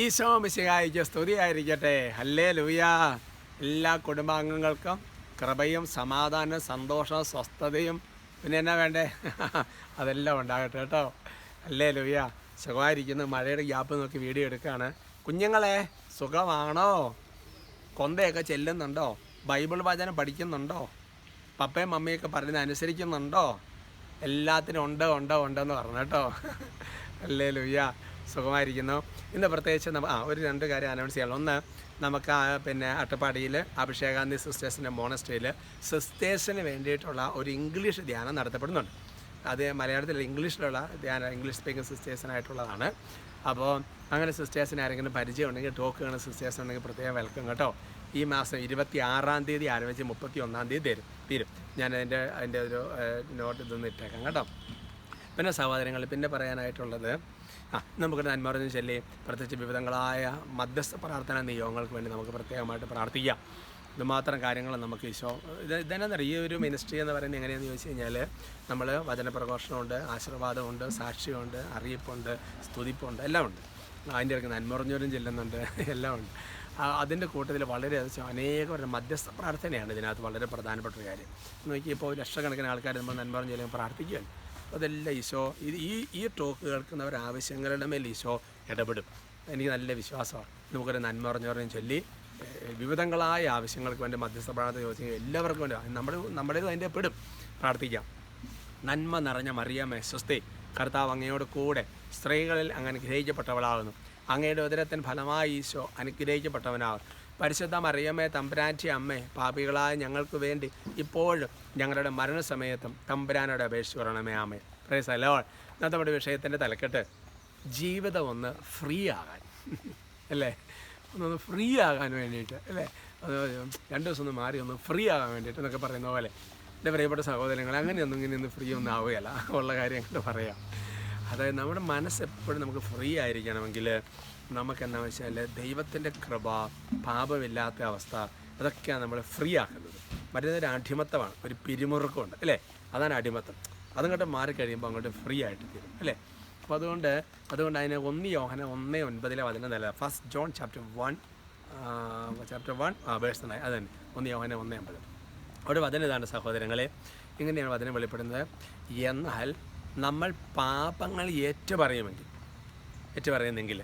ഈശോ മിശിഹായിക്ക് സ്തുതിയായിരിക്കട്ടെ. ഹല്ലേ ലൂയ എല്ലാ കുടുംബാംഗങ്ങൾക്കും കൃപയും സമാധാനവും സന്തോഷവും സ്വസ്ഥതയും. പിന്നെ എന്നാ വേണ്ടേ? അതെല്ലാം ഉണ്ടാകട്ടെ കേട്ടോ. അല്ലേ ലൂയ സുഖമായിരിക്കുന്നു. മഴയുടെ ഗ്യാപ്പ് നോക്കി വീഡിയോ എടുക്കുകയാണ്. കുഞ്ഞുങ്ങളെ സുഖമാണോ? കൊന്തയൊക്കെ ചെല്ലുന്നുണ്ടോ? ബൈബിൾ വചനം പഠിക്കുന്നുണ്ടോ? പപ്പയും മമ്മിയൊക്കെ പറയുന്നത് അനുസരിക്കുന്നുണ്ടോ? എല്ലാത്തിനും ഉണ്ട് ഉണ്ട് ഉണ്ടെന്ന് പറഞ്ഞു കേട്ടോ. അല്ലേ ലുയ്യ സുഖമായിരിക്കുന്നു. ഇന്ന് പ്രത്യേകിച്ച് നമ്മൾ ആ ഒരു രണ്ട് കാര്യം അനൗൺസ് ചെയ്യണം ഒന്ന് നമുക്ക് പിന്നെ അട്ടപ്പാടിയിൽ അഭിഷേകാന്തി സിസ്റ്റേഴ്സിന്റെ മോണസ്ട്രിയിൽ സിസ്റ്റേഴ്സിന് വേണ്ടിയിട്ടുള്ള ഒരു ഇംഗ്ലീഷ് ധ്യാനം നടത്തപ്പെടുന്നുണ്ട്. അത് മലയാളത്തിൽ ഇംഗ്ലീഷിലുള്ള ധ്യാന ഇംഗ്ലീഷ് സ്പീക്കിംഗ് സിസ്റ്റേഴ്സിനായിട്ടുള്ളതാണ് അപ്പോൾ അങ്ങനെ സിസ്റ്റേഴ്സിന് ആരെങ്കിലും പരിചയം ഉണ്ടെങ്കിൽ ടോക്ക് കാണുന്ന സിസ്റ്റേഴ്സ് ഉണ്ടെങ്കിൽ പ്രത്യേകം വെൽക്കം കേട്ടോ. ഈ മാസം ഇരുപത്തി ആറാം തീയതി ആരംഭിച്ച് മുപ്പത്തി ഒന്നാം തീയതി തരും തീരും. ഞാൻ അതിന്റെ അതിന്റെ ഒരു നോട്ട് ഇതൊന്ന് ഇട്ടേക്കാം കേട്ടോ. പിന്നെ സഹോദരങ്ങൾ പിന്നെ പറയാനായിട്ടുള്ളത് നമുക്ക് നന്മറിഞ്ഞ് ചൊല്ലി. പ്രത്യേകിച്ച് വിവിധങ്ങളായ മധ്യസ്ഥ പ്രാർത്ഥന നിയോഗങ്ങൾക്ക് വേണ്ടി നമുക്ക് പ്രത്യേകമായിട്ട് പ്രാർത്ഥിക്കാം. ഇതുമാത്രം കാര്യങ്ങൾ നമുക്ക് ഈശോ ഇത് ഇതെന്നറിയാം? ഈ ഒരു മിനിസ്ട്രി എന്ന് പറയുന്നത് എങ്ങനെയാണെന്ന് ചോദിച്ചു കഴിഞ്ഞാൽ നമ്മൾ വചനപ്രഘോഷണമുണ്ട് ആശീർവാദമുണ്ട് സാക്ഷ്യമുണ്ട് അറിയിപ്പുണ്ട് സ്തുതിപ്പുണ്ട് എല്ലാം ഉണ്ട് അതിന്റെ ഇടയ്ക്ക് നന്മറിഞ്ഞവരും ചെല്ലുന്നുണ്ട് എല്ലാം ഉണ്ട് അതിന്റെ കൂട്ടത്തിൽ വളരെ അനേകം മധ്യസ്ഥ പ്രാർത്ഥനയാണ് ഇതിനകത്ത് വളരെ പ്രധാനപ്പെട്ട ഒരു കാര്യം. നോക്കി ഇപ്പോൾ ലക്ഷക്കണക്കിന് ആൾക്കാർ നമ്മൾ നന്മറിഞ്ഞ് ചെല്ലുമ്പോൾ പ്രാർത്ഥിക്കുകയാണ് അതെല്ലാം ഈശോ ഇത് ഈ ഈ ടോക്ക് കേൾക്കുന്നവർ ആവശ്യങ്ങളുടെ മേൽ ഈശോ ഇടപെടും. എനിക്ക് നല്ല വിശ്വാസമാണ്. നമുക്കൊരു നന്മ പറഞ്ഞു പറഞ്ഞു ചൊല്ലി വിവിധങ്ങളായ ആവശ്യങ്ങൾക്ക് വേണ്ടി മധ്യസ്ഥ പ്രാർത്ഥന ചോദിച്ചെങ്കിൽ എല്ലാവർക്കും വേണ്ടി നമ്മുടെ നമ്മുടെ അതിന്റെ പെടും. പ്രാർത്ഥിക്കാം. നന്മ നിറഞ്ഞ മറിയാമേ സ്വസ്തി കർത്താവ് അങ്ങയോട് കൂടെ സ്ത്രീകളിൽ അങ്ങ് അനുഗ്രഹിക്കപ്പെട്ടവളാകുന്നു. അങ്ങയുടെ ഉദരത്തിന് ഫലമായി ഈശോ അനുഗ്രഹിക്കപ്പെട്ടവനാകും പരിശുദ്ധ മറിയമ്മേ തമ്പുരാന്റെ അമ്മേ പാപികളായ ഞങ്ങൾക്ക് വേണ്ടി ഇപ്പോഴും ഞങ്ങളുടെ മരണസമയത്തും തമ്പുരാനോട് അപേക്ഷിച്ച് പറയണമേ ആമേ പ്രൈസ് അലോൾ ഇന്നത്തെ നമ്മുടെ വിഷയത്തിന്റെ തലക്കെട്ട് ജീവിതം ഒന്ന് ഫ്രീ ആകാൻ. അല്ലേ? ഒന്നൊന്ന് ഫ്രീ ആകാൻ വേണ്ടിയിട്ട് അല്ലേ? രണ്ട് ദിവസം ഒന്ന് മാറി ഒന്ന് ഫ്രീ ആകാൻ വേണ്ടിയിട്ട് എന്നൊക്കെ പറയുന്ന പോലെ. എന്റെ പ്രിയപ്പെട്ട സഹോദരങ്ങൾ അങ്ങനെയൊന്നും ഇങ്ങനെ ഒന്ന് ഫ്രീ ഒന്നും ആവുകയല്ല. ഉള്ള കാര്യങ്ങൾ പറയാം. അതായത് നമ്മുടെ മനസ്സ് എപ്പോഴും നമുക്ക് ഫ്രീ ആയിരിക്കണമെങ്കിൽ നമുക്ക് എന്താ വെച്ചാൽ ദൈവത്തിന്റെ കൃപ പാപമില്ലാത്ത അവസ്ഥ അതൊക്കെയാണ് നമ്മൾ ഫ്രീ ആക്കുന്നത്. മറ്റേതൊരു അടിമത്തമാണ്. ഒരു പിരിമുറുക്കമുണ്ട് അല്ലേ? അതാണ് അടിമത്തം. അതങ്ങോട്ട് മാറിക്കഴിയുമ്പോൾ അങ്ങോട്ട് ഫ്രീ ആയിട്ട് തീരും അല്ലേ? അപ്പോൾ അതുകൊണ്ട് അതുകൊണ്ട് അതിനെ ഒന്ന് യോഹന ഒന്ന് ഒൻപതിലെ വചനം നല്ല first John chapter one chapter one verse അത് തന്നെ. ഒന്ന് യോഹന ഒന്ന് അമ്പത് അവിടെ വചനം ഇതാണ് സഹോദരങ്ങളെ. ഇങ്ങനെയാണ് വചനം വെളിപ്പെടുന്നത്. എന്നാൽ നമ്മൾ പാപങ്ങൾ ഏറ്റുപറയുമെങ്കിൽ ഏറ്റുപറയുന്നെങ്കിൽ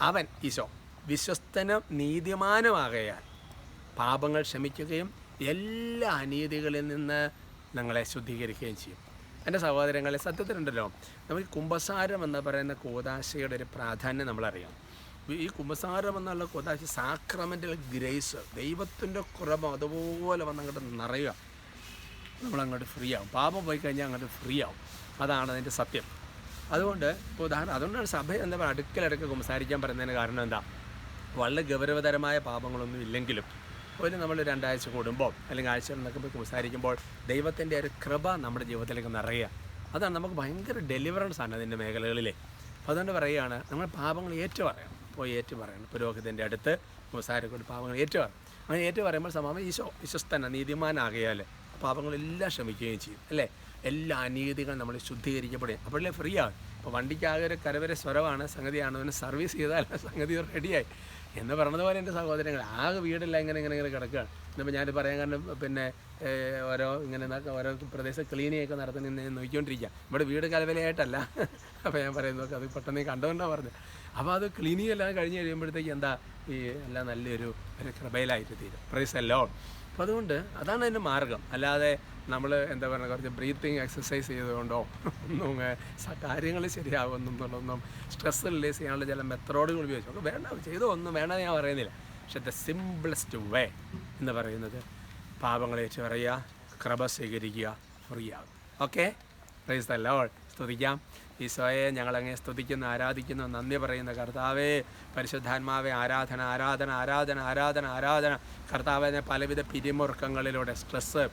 അവൻ ഈശോ വിശ്വസ്തനും നീതിമാനുമാകയാൽ പാപങ്ങൾ ക്ഷമിക്കുകയും എല്ലാ അനീതികളിൽ നിന്ന് ഞങ്ങളെ ശുദ്ധീകരിക്കുകയും ചെയ്യും. എന്റെ സഹോദരങ്ങളെ സത്യത്തിലുണ്ടല്ലോ നമുക്ക് കുംഭസാരം എന്ന് പറയുന്ന കോതാശയുടെ ഒരു പ്രാധാന്യം നമ്മളറിയാം. ഈ കുംഭസാരം എന്നുള്ള കോതാശ സാക്രമെന്റൽ ഗ്രേസ് ദൈവത്തിന്റെ കുറവ് അതുപോലെ വന്ന് അങ്ങോട്ട് നിറയുക. നമ്മളങ്ങോട്ട് ഫ്രീ ആവും. പാപം പോയി കഴിഞ്ഞാൽ അങ്ങോട്ട് ഫ്രീ ആവും. അതാണ് അതിന്റെ സത്യം. അതുകൊണ്ട് ഇപ്പോൾ ഉദാഹരണം അതുകൊണ്ടാണ് സഭ എന്താ പറയുക അടുക്കലടുക്ക് സംസാരിക്കാൻ പറയുന്നതിന് കാരണം എന്താ? വളരെ ഗൗരവതരമായ പാപങ്ങളൊന്നും ഇല്ലെങ്കിലും ഒരു നമ്മൾ രണ്ടാഴ്ച കൂടുമ്പോൾ അല്ലെങ്കിൽ ആഴ്ച എന്നൊക്കെ പോയി സംസാരിക്കുമ്പോൾ ദൈവത്തിന്റെ ഒരു കൃപ നമ്മുടെ ജീവിതത്തിലേക്ക് നിറയുക. അതാണ് നമുക്ക് ഭയങ്കര ഡെലിവറൻസ് ആണ് അതിന്റെ മേഖലകളിലെ. അപ്പോൾ അതുകൊണ്ട് പറയുകയാണ് നമ്മൾ പാപങ്ങൾ ഏറ്റു പറയണം പോയി ഏറ്റു പറയണം പുരോഹിതന്റെ അടുത്ത് മുസാരക്കൊണ്ട് പാപങ്ങൾ ഏറ്റു പറയണം അങ്ങനെ ഏറ്റു പറയുമ്പോൾ സമാമ ഈശോ വിശ്വസ്തന നീതിമാനാകിയാൽ പാപങ്ങളെല്ലാം ക്ഷമിക്കുകയും ചെയ്യും അല്ലേ? എല്ലാ അനീതികളും നമ്മൾ ശുദ്ധീകരിക്കപ്പെടുകയും അപ്പോഴല്ലേ ഫ്രീ ആകും അപ്പോൾ വണ്ടിക്കാകെ ഒരു കരവരെ സ്വരമാണ് സംഗതിയാണ്. അവന് സർവീസ് ചെയ്താൽ സംഗതി റെഡിയായി എന്ന് പറഞ്ഞതുപോലെ എന്റെ സഹോദരങ്ങൾ ആകെ വീടെല്ലാം ഇങ്ങനെ ഇങ്ങനെ ഇങ്ങനെ കിടക്കുകയാണ്. എന്നിപ്പോൾ ഞാൻ പറയാൻ കാരണം പിന്നെ ഓരോ ഇങ്ങനെ ഓരോ പ്രദേശം ക്ലീനിങ്ങൊക്കെ നടത്തുന്ന ഞാൻ നോക്കിക്കൊണ്ടിരിക്കുക. ഇവിടെ വീട് കലവലയായിട്ടല്ല. അപ്പോൾ ഞാൻ പറയുന്നത് അത് പെട്ടെന്ന് കണ്ടുകൊണ്ടാണ് പറഞ്ഞത്. അപ്പോൾ അത് ക്ലീനിങ് എല്ലാം കഴിഞ്ഞ് കഴിയുമ്പോഴത്തേക്ക് എന്താ? ഈ എല്ലാം നല്ലൊരു ഒരു കൃപയിലായിട്ട് തീരും. പ്രൈസ് എല്ലോ അപ്പോൾ അതുകൊണ്ട് അതാണ് അതിന്റെ മാർഗം. അല്ലാതെ നമ്മൾ എന്താ പറയുക കുറച്ച് ബ്രീത്തിങ് എക്സസൈസ് ചെയ്തുകൊണ്ടോ ഒന്നും കാര്യങ്ങൾ ശരിയാകുമെന്നുള്ളതൊന്നും സ്ട്രെസ് റിലീസ് ചെയ്യാനുള്ള ചില മെത്തഡോഡുകൾ ഉപയോഗിച്ചു വേണ്ട ചെയ്തോ ഒന്നും വേണ്ട ഞാൻ പറയുന്നില്ല. പക്ഷെ ദ സിംപിളസ്റ്റ് വേ എന്ന് പറയുന്നത് പാപങ്ങളെ പറയുക കൃപ സ്വീകരിക്കുക ഫ്രീ ആകും ഓക്കെ പ്രൈസ് ദ ലോഡ് സ്തുതിക്കാം. ഈശോയെ ഞങ്ങളങ്ങനെ സ്തുതിക്കുന്നു ആരാധിക്കുന്നു നന്ദി പറയുന്ന. കർത്താവേ പരിശുദ്ധാത്മാവെ ആരാധന ആരാധന ആരാധന ആരാധന ആരാധന. കർത്താവിനെ പലവിധ പിരിമുറുക്കങ്ങളിലൂടെ സ്ട്രെസ്സ്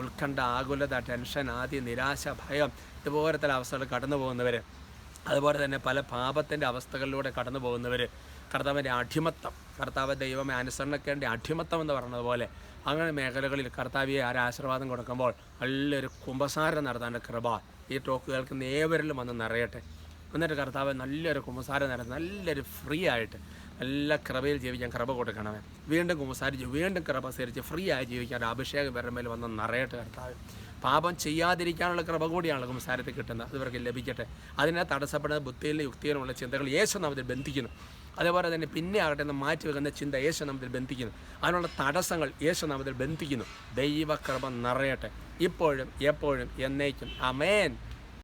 ഉത്കണ്ഠ ആകുലത ടെൻഷൻ ആദ്യ നിരാശ ഭയം ഇതുപോലത്തെ അവസ്ഥകൾ കടന്നു പോകുന്നവർ അതുപോലെ തന്നെ പല പാപത്തിന്റെ അവസ്ഥകളിലൂടെ കടന്നു പോകുന്നവർ കർത്താവിന്റെ അടിമത്തം കർത്താവ് ദൈവമേ അനുസരണക്കേണ്ട അടിമത്തം എന്ന് പറഞ്ഞതുപോലെ അങ്ങനെ മേഖലകളിൽ കർത്താവിയെ ആരാശീർവാദം കൊടുക്കുമ്പോൾ നല്ലൊരു കുംഭസാരം നടത്താന്റെ കൃപ ഈ ടോക്ക് കേൾക്കുന്ന ഏവരിലും വന്ന് നിറയട്ടെ. എന്നിട്ട് കർത്താവ് നല്ലൊരു കുമ്പസാരം നടത്തി നല്ലൊരു ഫ്രീ ആയിട്ട് നല്ല കൃപയിൽ ജീവിക്കാൻ കൃപ കൊടുക്കണമേ. വീണ്ടും കുമ്പസാരിച്ച് വീണ്ടും കൃപ സേരിച്ച് ഫ്രീ ആയി ജീവിക്കാൻ അഭിഷേകം വരുമ്പോൾ വന്ന് നിറയട്ടെ കർത്താവ്. പാപം ചെയ്യാതിരിക്കാനുള്ള കൃപ കൂടിയാണ് കുമ്പസാരത്തിൽ കിട്ടുന്നത്. അതിവർക്ക് ലഭിക്കട്ടെ. അതിനെ തടസ്സപ്പെടുന്ന ബുദ്ധിയിലും യുക്തിയിലുമുള്ള ചിന്തകൾ യേശു നാമത്തിൽ ബന്ധിക്കുന്നു. അതേപോലെ തന്നെ പിന്നെ ആകട്ടെ എന്ന് മാറ്റി വെക്കുന്ന ചിന്ത യേശുനാമത്തിൽ ബന്ധിക്കുന്നു. അതിനുള്ള തടസ്സങ്ങൾ യേശുനാമത്തിൽ ബന്ധിക്കുന്നു. ദൈവകൃപ നിറയട്ടെ. ഇപ്പോഴും എപ്പോഴും എന്നേക്കും. അമേൻ